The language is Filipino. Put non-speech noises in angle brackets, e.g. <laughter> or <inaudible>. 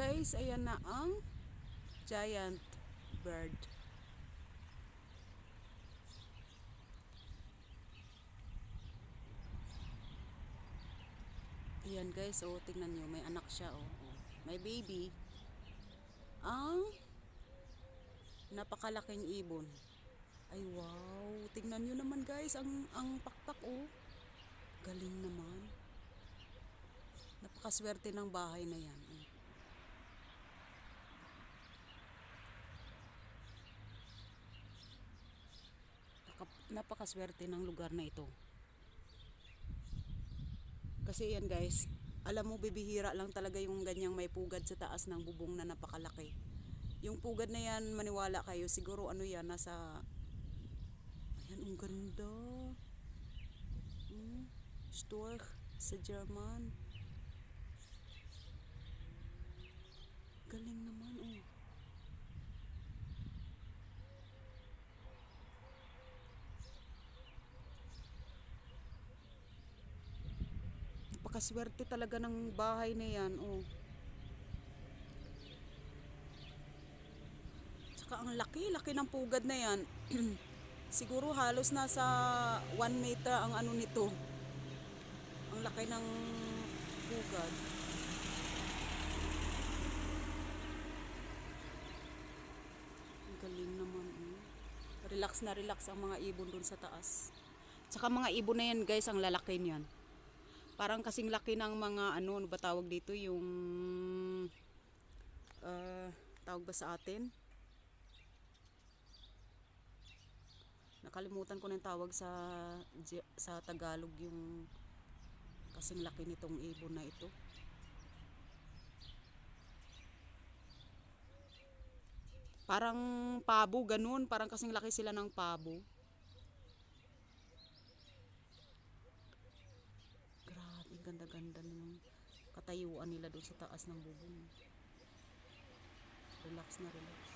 guys, ayan na ang giant bird. Ayan guys, oh, tingnan nyo, may anak siya, oh. oh. May baby. Ang napakalaking ibon. Ay wow, tingnan nyo naman guys, ang, ang pakpak, oh. Galing naman. Napakaswerte ng bahay na yan. oh. Naka- Napakaswerte ng lugar na ito. Kasi yan guys, alam mo bibihira lang talaga yung ganyang may pugad sa taas ng bubong na napakalaki. Yung pugad na yan, maniwala kayo, siguro ano yan, nasa... Ayan, ang ganda. Hmm, Storch sa German. Galing naman, oh. Napakaswerte talaga ng bahay na yan, oh. Tsaka ang laki, laki ng pugad na yan. <clears throat> Siguro halos nasa 1 meter ang ano nito. Ang laki ng pugad. Ang galing naman, oh. Relax na relax ang mga ibon dun sa taas. Tsaka mga ibon na yan, guys, ang lalaki niyan. Parang kasing laki ng mga ano, ano ba tawag dito yung ah, tawag ba sa atin? Nakalimutan ko yung tawag sa sa Tagalog yung kasing laki nitong ibon na ito. Parang pabo, ganun. Parang kasing laki sila ng pabo. Ganda-ganda ng katayuan nila doon sa taas ng bubong. Relax na relax.